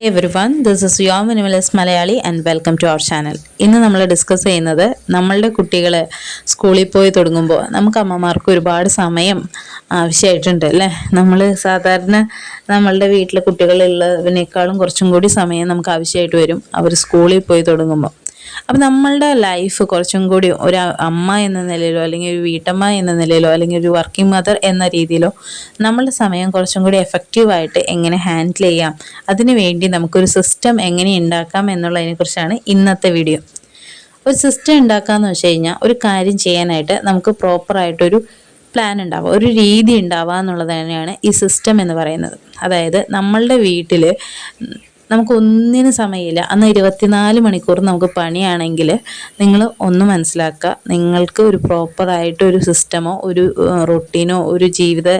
Every one this is your minimalist Malayali and welcome to our channel ഇന്ന് നമ്മൾ discuss ചെയ്യുന്നത് നമ്മളുടെ കുട്ടികൾ സ്കൂളിൽ പോയി തുടങ്ങുമ്പോൾ നമുക്ക് അമ്മമാർക്ക് ഒരുപാട് സമയം ആവശ്യമായിട്ടുണ്ട് അല്ലേ? നമ്മൾ സാധാരണ നമ്മളുടെ വീട്ടിലെ കുട്ടികളുള്ളതിനേക്കാളും കുറച്ചും കൂടി സമയം നമുക്ക് ആവശ്യമായിട്ട് വരും. അവർ സ്കൂളിൽ പോയി തുടങ്ങുമ്പോൾ. അപ്പം നമ്മളുടെ ലൈഫ് കുറച്ചും കൂടി ഒരു അമ്മ എന്ന നിലയിലോ അല്ലെങ്കിൽ ഒരു വീട്ടമ്മ എന്ന നിലയിലോ അല്ലെങ്കിൽ ഒരു വർക്കിംഗ് മദർ എന്ന രീതിയിലോ നമ്മളുടെ സമയം കുറച്ചും കൂടി എഫക്റ്റീവായിട്ട് എങ്ങനെ ഹാൻഡിൽ ചെയ്യാം അതിനു വേണ്ടി നമുക്കൊരു സിസ്റ്റം എങ്ങനെ ഉണ്ടാക്കാം എന്നുള്ളതിനെക്കുറിച്ചാണ് ഇന്നത്തെ വീഡിയോ ഒരു സിസ്റ്റം ഉണ്ടാക്കാന്ന് വെച്ച് കഴിഞ്ഞാൽ ഒരു കാര്യം ചെയ്യാനായിട്ട് നമുക്ക് പ്രോപ്പറായിട്ടൊരു പ്ലാൻ ഉണ്ടാവുക ഒരു രീതി ഉണ്ടാവുക എന്നുള്ളത് തന്നെയാണ് ഈ സിസ്റ്റം എന്ന് പറയുന്നത്. അതായത് നമ്മളുടെ വീട്ടിൽ നമുക്ക് ഒന്നിനും സമയമില്ല. അന്ന് ഇരുപത്തിനാല് മണിക്കൂർ നമുക്ക് പണിയാണെങ്കിൽ നിങ്ങൾ ഒന്ന് മനസ്സിലാക്കുക. നിങ്ങൾക്ക് ഒരു പ്രോപ്പറായിട്ട് ഒരു സിസ്റ്റമോ ഒരു റൊട്ടീനോ ഒരു ജീവിത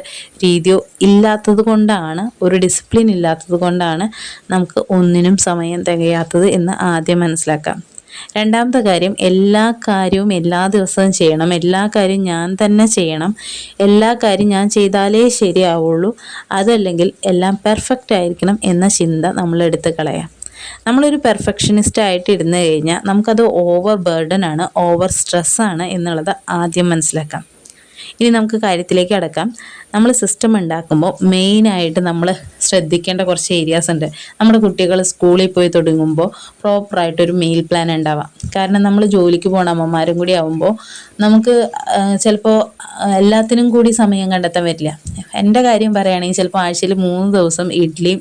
രീതിയോ ഇല്ലാത്തത് കൊണ്ടാണ് ഒരു ഡിസിപ്ലിൻ ഇല്ലാത്തത് കൊണ്ടാണ് നമുക്ക് ഒന്നിനും സമയം തികയാത്തത് എന്ന് ആദ്യം മനസ്സിലാക്കാം. രണ്ടാമത്തെ കാര്യം എല്ലാ കാര്യവും എല്ലാ ദിവസവും ചെയ്യണം. എല്ലാ കാര്യവും ഞാൻ തന്നെ ചെയ്യണം. എല്ലാ കാര്യം ഞാൻ ചെയ്താലേ ശരിയാവുള്ളൂ. അതല്ലെങ്കിൽ എല്ലാം പെർഫെക്റ്റ് ആയിരിക്കണം എന്ന ചിന്ത നമ്മൾ എടുത്ത് കളയാം. നമ്മളൊരു പെർഫെക്ഷനിസ്റ്റ് ആയിട്ട് ഇരുന്ന് കഴിഞ്ഞാൽ നമുക്കത് ഓവർ ബേർഡൻ ആണ് ഓവർ സ്ട്രെസ്സാണ് എന്നുള്ളത് ആദ്യം മനസ്സിലാക്കാം. ഇനി നമുക്ക് കാര്യത്തിലേക്ക് അടക്കാം. നമ്മൾ സിസ്റ്റം ഉണ്ടാക്കുമ്പോൾ മെയിനായിട്ട് നമ്മൾ ശ്രദ്ധിക്കേണ്ട കുറച്ച് ഏരിയാസ് ഉണ്ട്. നമ്മുടെ കുട്ടികൾ സ്കൂളിൽ പോയി തുടങ്ങുമ്പോൾ പ്രോപ്പറായിട്ടൊരു മെയിൽ പ്ലാൻ ഉണ്ടാവാം. കാരണം നമ്മൾ ജോലിക്ക് പോണ അമ്മമാരും കൂടി ആവുമ്പോൾ നമുക്ക് ചിലപ്പോൾ എല്ലാത്തിനും കൂടി സമയം കണ്ടെത്താൻ പറ്റില്ല. എന്റെ കാര്യം പറയുകയാണെങ്കിൽ ചിലപ്പോൾ ആഴ്ചയിൽ മൂന്ന് ദിവസം ഇഡ്ഡലി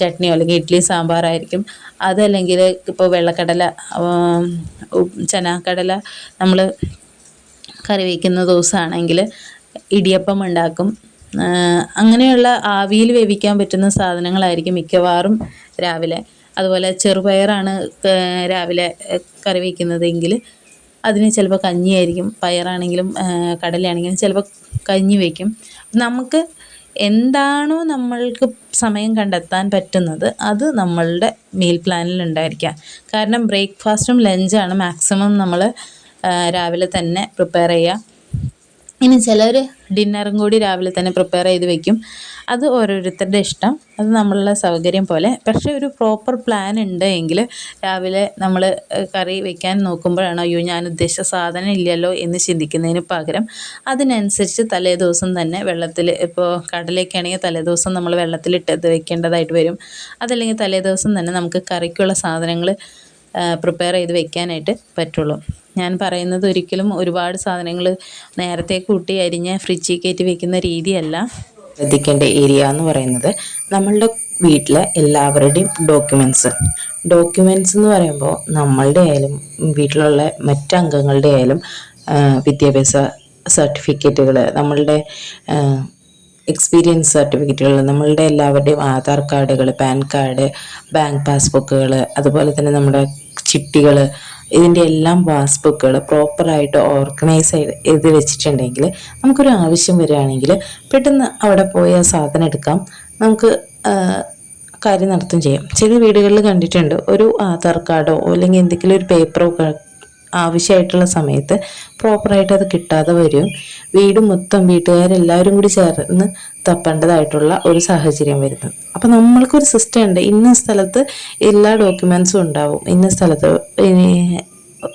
ചട്നിയോ അല്ലെങ്കിൽ ഇഡ്ഡലി സാമ്പാറായിരിക്കും അതല്ലെങ്കിൽ ഇപ്പോൾ വെള്ളക്കടല ചനാക്കടല നമ്മൾ കറി വയ്ക്കുന്ന ദിവസമാണെങ്കിൽ ഇടിയപ്പം ഉണ്ടാക്കും. അങ്ങനെയുള്ള ആവിയിൽ വേവിക്കാൻ പറ്റുന്ന സാധനങ്ങളായിരിക്കും മിക്കവാറും രാവിലെ. അതുപോലെ ചെറുപയറാണ് രാവിലെ കറി വയ്ക്കുന്നതെങ്കിൽ അതിന് ചിലപ്പോൾ കഞ്ഞിയായിരിക്കും പയറാണെങ്കിലും കടലയാണെങ്കിലും ചിലപ്പോൾ കഞ്ഞി വയ്ക്കും നമുക്ക് എന്താണോ നമ്മൾക്ക് സമയം കണ്ടെത്താൻ പറ്റുന്നത് അത് നമ്മളുടെ മീൽ പ്ലാനിൽ ഉണ്ടായിരിക്കാം. കാരണം ബ്രേക്ക്ഫാസ്റ്റും ലഞ്ചാണ് മാക്സിമം നമ്മൾ രാവിലെ തന്നെ പ്രിപ്പയർ ചെയ്യുക ഇനി ചിലർ ഡിന്നറും കൂടി രാവിലെ തന്നെ പ്രിപ്പയർ ചെയ്ത് വെക്കും. അത് ഓരോരുത്തരുടെ ഇഷ്ടം. അത് നമ്മളുടെ സൗകര്യം പോലെ. പക്ഷേ ഒരു പ്രോപ്പർ പ്ലാൻ ഉണ്ട് എങ്കിൽ രാവിലെ നമ്മൾ കറി വെക്കാൻ നോക്കുമ്പോഴാണ് അയ്യോ ഞാൻ ഉദ്ദേശിച്ച സാധനം ഇല്ലല്ലോ എന്ന് ചിന്തിക്കുന്നതിന് പകരം അതിനനുസരിച്ച് തലേ ദിവസം തന്നെ വെള്ളത്തിൽ ഇപ്പോൾ കടലേക്കാണെങ്കിൽ തലേ ദിവസം നമ്മൾ വെള്ളത്തിലിട്ട് വെക്കേണ്ടതായിട്ട് വരും. അതല്ലെങ്കിൽ തലേ ദിവസം തന്നെ നമുക്ക് കറിക്കുള്ള സാധനങ്ങൾ പ്രിപ്പയർ ചെയ്ത് വെക്കാനായിട്ട് പറ്റുള്ളൂ. ഞാൻ പറയുന്നത് ഒരിക്കലും ഒരുപാട് സാധനങ്ങൾ നേരത്തെ കൂട്ടി അരിഞ്ഞ് ഫ്രിഡ്ജിൽ കയറ്റി വെക്കുന്ന രീതിയല്ല. ശ്രദ്ധിക്കേണ്ട ഏരിയ എന്ന് പറയുന്നത് നമ്മളുടെ വീട്ടിലെ എല്ലാവരുടെയും ഡോക്യുമെന്റ്സ് ഡോക്യുമെന്റ്സ് എന്ന് പറയുമ്പോൾ നമ്മളുടെ ആയാലും വീട്ടിലുള്ള മറ്റംഗങ്ങളുടെ ആയാലും വിദ്യാഭ്യാസ സർട്ടിഫിക്കറ്റുകൾ നമ്മളുടെ എക്സ്പീരിയൻസ് സർട്ടിഫിക്കറ്റുകൾ നമ്മളുടെ എല്ലാവരുടെയും ആധാർ കാർഡുകൾ പാൻ കാർഡ് ബാങ്ക് പാസ്ബുക്കുകൾ അതുപോലെ തന്നെ നമ്മുടെ ചിട്ടികൾ ഇതിന്റെ എല്ലാം പാസ്ബുക്കുകൾ പ്രോപ്പറായിട്ട് ഓർഗനൈസ് ചെയ്ത് വെച്ചിട്ടുണ്ടെങ്കിൽ നമുക്കൊരു ആവശ്യം വരികയാണെങ്കിൽ പെട്ടെന്ന് അവിടെ പോയി ആ സാധനം എടുക്കാം. നമുക്ക് കാര്യം നടത്തും ചെയ്യാം. ചില വീടുകളിൽ കണ്ടിട്ടുണ്ട് ഒരു ആധാർ കാർഡോ അല്ലെങ്കിൽ എന്തെങ്കിലും ഒരു പേപ്പറോ ആവശ്യമായിട്ടുള്ള സമയത്ത് പ്രോപ്പറായിട്ട് അത് കിട്ടാതെ വരും. വീട് മൊത്തം വീട്ടുകാരെല്ലാവരും കൂടി ചേർന്ന് തപ്പേണ്ടതായിട്ടുള്ള ഒരു സാഹചര്യം വരുന്നത്. അപ്പം നമ്മൾക്കൊരു സിസ്റ്റം ഉണ്ട്. ഇന്ന സ്ഥലത്ത് എല്ലാ ഡോക്യുമെൻസും ഉണ്ടാവും. ഇന്ന സ്ഥലത്ത്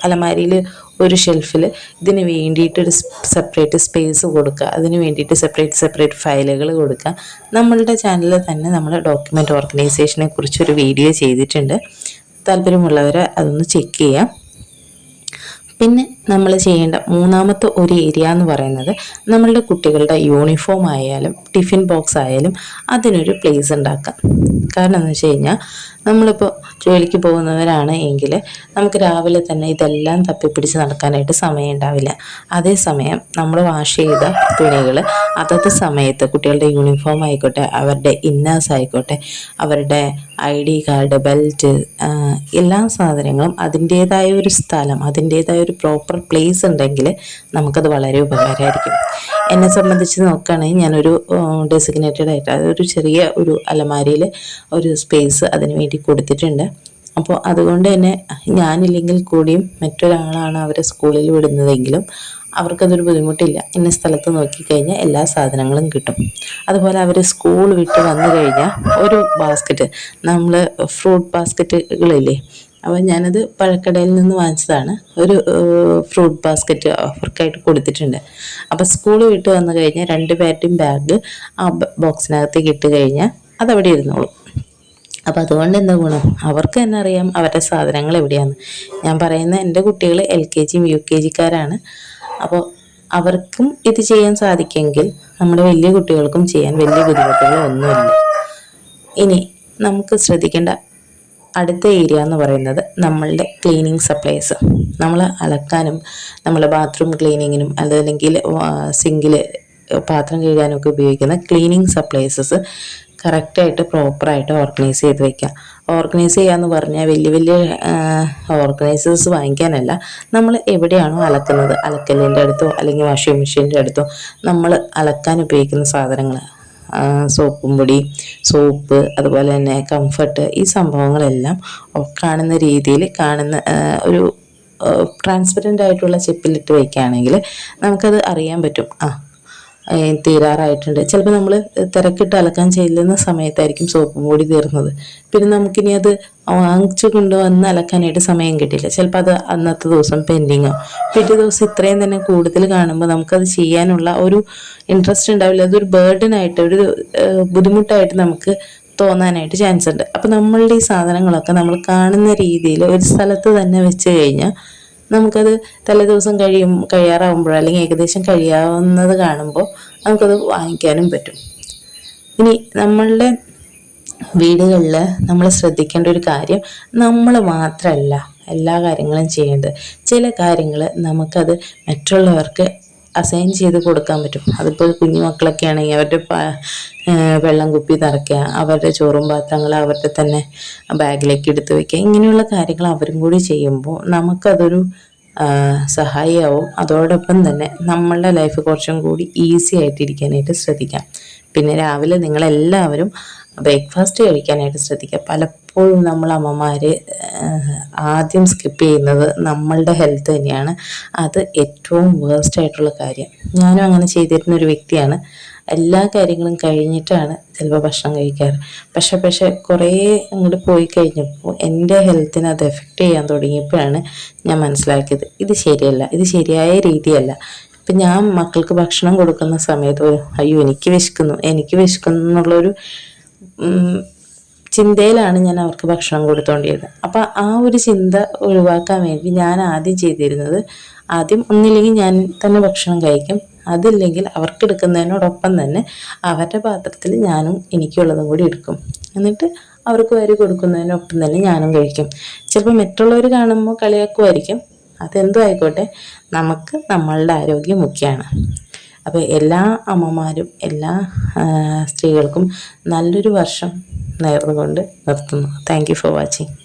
അലമാരിയിൽ ഒരു ഷെൽഫിൽ ഇതിന് വേണ്ടിയിട്ട് ഒരു സെപ്പറേറ്റ് സ്പേസ് കൊടുക്കുക. അതിന് വേണ്ടിയിട്ട് സെപ്പറേറ്റ് സെപ്പറേറ്റ് ഫയലുകൾ കൊടുക്കുക. നമ്മളുടെ ചാനലിൽ തന്നെ നമ്മൾ ഡോക്യുമെന്റ് ഓർഗനൈസേഷനെ കുറിച്ചൊരു വീഡിയോ ചെയ്തിട്ടുണ്ട്. താല്പര്യമുള്ളവരെ അതൊന്ന് ചെക്ക് ചെയ്യാം. പിന്നെ നമ്മൾ ചെയ്യേണ്ട മൂന്നാമത്തെ ഒരു ഏരിയ എന്ന് പറയുന്നത് നമ്മളുടെ കുട്ടികളുടെ യൂണിഫോം ആയാലും ടിഫിൻ ബോക്സ് ആയാലും അതിനൊരു പ്ലേസ് ഉണ്ടാക്കാം കാരണം എന്ന് വെച്ച് കഴിഞ്ഞാൽ നമ്മളിപ്പോൾ ജോലിക്ക് പോകുന്നവരാണ് എങ്കിൽ നമുക്ക് രാവിലെ തന്നെ ഇതെല്ലാം തപ്പിപ്പിടിച്ച് നടക്കാനായിട്ട് സമയം ഉണ്ടാവില്ല. അതേസമയം നമ്മൾ വാഷ് ചെയ്ത തുണികൾ അതത് സമയത്ത് കുട്ടികളുടെ യൂണിഫോം ആയിക്കോട്ടെ അവരുടെ ഇന്നേഴ്സ് ആയിക്കോട്ടെ അവരുടെ ഐ ഡി കാർഡ് ബെൽറ്റ് എല്ലാ സാധനങ്ങളും അതിന്റേതായ ഒരു സ്ഥലം അതിന്റേതായ ഒരു പ്രോപ്പർ പ്ലേസ് ഉണ്ടെങ്കിൽ നമുക്കത് വളരെ ഉപകാരമായിരിക്കും. എന്നെ സംബന്ധിച്ച് നോക്കുകയാണെങ്കിൽ ഞാനൊരു ഡെസിഗ്നേറ്റഡ് ആയിട്ട് അതൊരു ചെറിയ ഒരു അലമാരിയിൽ ഒരു സ്പേസ് അതിന് വേണ്ടി കൊടുത്തിട്ടുണ്ട്. അപ്പോൾ അതുകൊണ്ട് തന്നെ ഞാനില്ലെങ്കിൽ കൂടിയും മറ്റൊരാളാണ് അവരെ സ്കൂളിൽ വിടുന്നതെങ്കിലും അവർക്കതൊരു ബുദ്ധിമുട്ടില്ല. ഇന്ന സ്ഥലത്ത് നോക്കിക്കഴിഞ്ഞാൽ എല്ലാ സാധനങ്ങളും കിട്ടും. അതുപോലെ അവർ സ്കൂൾ വിട്ട് വന്നു കഴിഞ്ഞാൽ ഒരു ബാസ്ക്കറ്റ് നമ്മൾ ഫ്രൂട്ട് ബാസ്ക്കറ്റുകളില്ലേ അപ്പോൾ ഞാനത് പഴക്കടയിൽ നിന്ന് വാങ്ങിച്ചതാണ്. ഒരു ഫ്രൂട്ട് ബാസ്ക്കറ്റ് അവർക്കായിട്ട് കൊടുത്തിട്ടുണ്ട്. അപ്പോൾ സ്കൂൾ വിട്ട് വന്നു കഴിഞ്ഞാൽ രണ്ട് പേരുടെയും ബാഗ് ആ ബോക്സിനകത്തേക്ക് ഇട്ട് കഴിഞ്ഞാൽ അതവിടെ ഇരുന്നോളും. അപ്പോൾ അതുകൊണ്ട് എന്താ ഗുണം? അവർക്ക് തന്നെ അറിയാം അവരുടെ സാധനങ്ങൾ എവിടെയാണ് ഞാൻ പറയുന്ന എന്റെ കുട്ടികൾ എൽ കെ ജിയും യു കെ ജിക്കാരാണ് അപ്പോൾ അവർക്കും ഇത് ചെയ്യാൻ സാധിക്കുമെങ്കിൽ നമ്മുടെ വലിയ കുട്ടികൾക്കും ചെയ്യാൻ വലിയ ബുദ്ധിമുട്ടുകളൊന്നുമില്ല ഇനി നമുക്ക് ശ്രദ്ധിക്കേണ്ട അടുത്ത ഏരിയ എന്ന് പറയുന്നത് നമ്മളുടെ ക്ലീനിങ് സപ്ലൈസ് നമ്മൾ അലക്കാനും നമ്മൾ ബാത്റൂം ക്ലീനിങ്ങിനും അല്ലെങ്കിൽ സിങ്കിൽ പാത്രം കഴുകാനൊക്കെ ഉപയോഗിക്കുന്ന ക്ലീനിങ് സപ്ലൈസസ് കറക്റ്റായിട്ട് പ്രോപ്പറായിട്ട് ഓർഗനൈസ് ചെയ്ത് വെക്കുക ഓർഗനൈസ് ചെയ്യുക എന്ന് പറഞ്ഞാൽ വലിയ വലിയ ഓർഗനൈസേഴ്സ് വാങ്ങിക്കാനല്ല. നമ്മൾ എവിടെയാണോ അലക്കുന്നത്? അലക്കലിന്റെ അടുത്തോ അല്ലെങ്കിൽ വാഷിംഗ് മെഷീന്റെ അടുത്തോ നമ്മൾ അലക്കാൻ ഉപയോഗിക്കുന്ന സാധനങ്ങൾ സോപ്പും പൊടി സോപ്പ് അതുപോലെ തന്നെ കംഫർട്ട് ഈ സംഭവങ്ങളെല്ലാം കാണുന്ന രീതിയിൽ കാണുന്ന ഒരു ട്രാൻസ്പെറന്റ് ആയിട്ടുള്ള ചെപ്പിലിട്ട് വയ്ക്കുകയാണെങ്കിൽ നമുക്കത് അറിയാൻ പറ്റും. ആ തീരാറായിട്ടുണ്ട്. ചിലപ്പോൾ നമ്മൾ തിരക്കിട്ട് അലക്കാൻ ചെല്ലുന്ന സമയത്തായിരിക്കും സോപ്പും കൂടി തീർന്നത്. പിന്നെ നമുക്കിനി അത് വാങ്ങിച്ചു കൊണ്ടുവന്ന് അലക്കാനായിട്ട് സമയം കിട്ടില്ല ചിലപ്പോൾ അത് അന്നത്തെ ദിവസം പെൻഡിങ്ങോ. പിറ്റേ ദിവസം ഇത്രയും തന്നെ കൂടുതൽ കാണുമ്പോൾ നമുക്കത് ചെയ്യാനുള്ള ഒരു ഇൻട്രസ്റ്റ് ഉണ്ടാവില്ല. അതൊരു ബേർഡനായിട്ട് ഒരു ബുദ്ധിമുട്ടായിട്ട് നമുക്ക് തോന്നാനായിട്ട് ചാൻസ് ഉണ്ട്. അപ്പം നമ്മളുടെ ഈ സാധനങ്ങളൊക്കെ നമ്മൾ കാണുന്ന രീതിയിൽ ഒരു സ്ഥലത്ത് തന്നെ വെച്ച് കഴിഞ്ഞാൽ നമുക്കത് തലേദിവസം കഴിയും കഴിയാറാവുമ്പോഴോ അല്ലെങ്കിൽ ഏകദേശം കഴിയാവുന്നത് കാണുമ്പോൾ നമുക്കത് വാങ്ങിക്കാനും പറ്റും. ഇനി നമ്മളുടെ വീടുകളിൽ നമ്മൾ ശ്രദ്ധിക്കേണ്ട ഒരു കാര്യം നമ്മൾ മാത്രമല്ല എല്ലാ കാര്യങ്ങളും ചെയ്യേണ്ടത്. ചില കാര്യങ്ങൾ നമുക്കത് മറ്റുള്ളവർക്ക് അസൈൻ ചെയ്ത് കൊടുക്കാൻ പറ്റും. അതിപ്പോൾ കുഞ്ഞു മക്കളൊക്കെ ആണെങ്കിൽ അവരുടെ വെള്ളം കുപ്പി നിറയ്ക്കുക അവരുടെ ചോറും പാത്രങ്ങൾ അവരുടെ തന്നെ ബാഗിലേക്ക് എടുത്ത് വയ്ക്കുക ഇങ്ങനെയുള്ള കാര്യങ്ങൾ അവരും കൂടി ചെയ്യുമ്പോൾ നമുക്കതൊരു സഹായിയാവും. അതോടൊപ്പം തന്നെ നമ്മളുടെ ലൈഫ് കുറച്ചും കൂടി ഈസി ആയിട്ടിരിക്കാനായിട്ട് ശ്രദ്ധിക്കാം. പിന്നെ രാവിലെ നിങ്ങളെല്ലാവരും ബ്രേക്ക്ഫാസ്റ്റ് കഴിക്കാനായിട്ട് ശ്രദ്ധിക്കുക. പലപ്പോഴും നമ്മൾ അമ്മമാർ ആദ്യം സ്കിപ്പ് ചെയ്യുന്നത് നമ്മളുടെ ഹെൽത്ത് തന്നെയാണ്. അത് ഏറ്റവും വേസ്റ്റ് ആയിട്ടുള്ള കാര്യം. ഞാനും അങ്ങനെ ചെയ്തിരുന്ന ഒരു വ്യക്തിയാണ്. എല്ലാ കാര്യങ്ങളും കഴിഞ്ഞിട്ടാണ് ചിലപ്പോൾ ഭക്ഷണം കഴിക്കാറ്. പക്ഷെ പക്ഷെ കുറേ അങ്ങോട്ട് പോയി കഴിഞ്ഞപ്പോൾ എന്റെ ഹെൽത്തിനെ അത് എഫക്റ്റ് ചെയ്യാൻ തുടങ്ങിയപ്പോഴാണ് ഞാൻ മനസ്സിലാക്കിയത്. ഇത് ശരിയല്ല ഇത് ശരിയായ രീതിയല്ല. ഇപ്പം ഞാൻ മക്കൾക്ക് ഭക്ഷണം കൊടുക്കുന്ന സമയത്ത് അയ്യോ എനിക്ക് വിശക്കുന്നു എനിക്ക് വിശക്കുന്നു എന്നുള്ളൊരു ചിന്തയിലാണ് ഞാൻ അവർക്ക് ഭക്ഷണം കൊടുത്തോണ്ടിരുന്നത്. അപ്പം ആ ഒരു ചിന്ത ഒഴിവാക്കാൻ വേണ്ടി ഞാൻ ആദ്യം ചെയ്തിരുന്നത് ആദ്യം ഒന്നില്ലെങ്കിൽ ഞാൻ തന്നെ ഭക്ഷണം കഴിക്കും. അതില്ലെങ്കിൽ അവർക്ക് എടുക്കുന്നതിനോടൊപ്പം തന്നെ അവരുടെ പാത്രത്തിൽ ഞാനും എനിക്കുള്ളതും കൂടി എടുക്കും. എന്നിട്ട് അവർക്ക് വരി കൊടുക്കുന്നതിനൊപ്പം തന്നെ ഞാനും കഴിക്കും. ചിലപ്പോൾ മറ്റുള്ളവർ കാണുമ്പോൾ കളിയാക്കുമായിരിക്കും. അതെന്തോ ആയിക്കോട്ടെ. നമുക്ക് നമ്മളുടെ ആരോഗ്യം മുഖ്യമാണ് അപ്പോൾ എല്ലാ അമ്മമാരും എല്ലാ സ്ത്രീകൾക്കും നല്ലൊരു വർഷം നേർന്നുകൊണ്ട് നിർത്തുന്നു. Thank for watching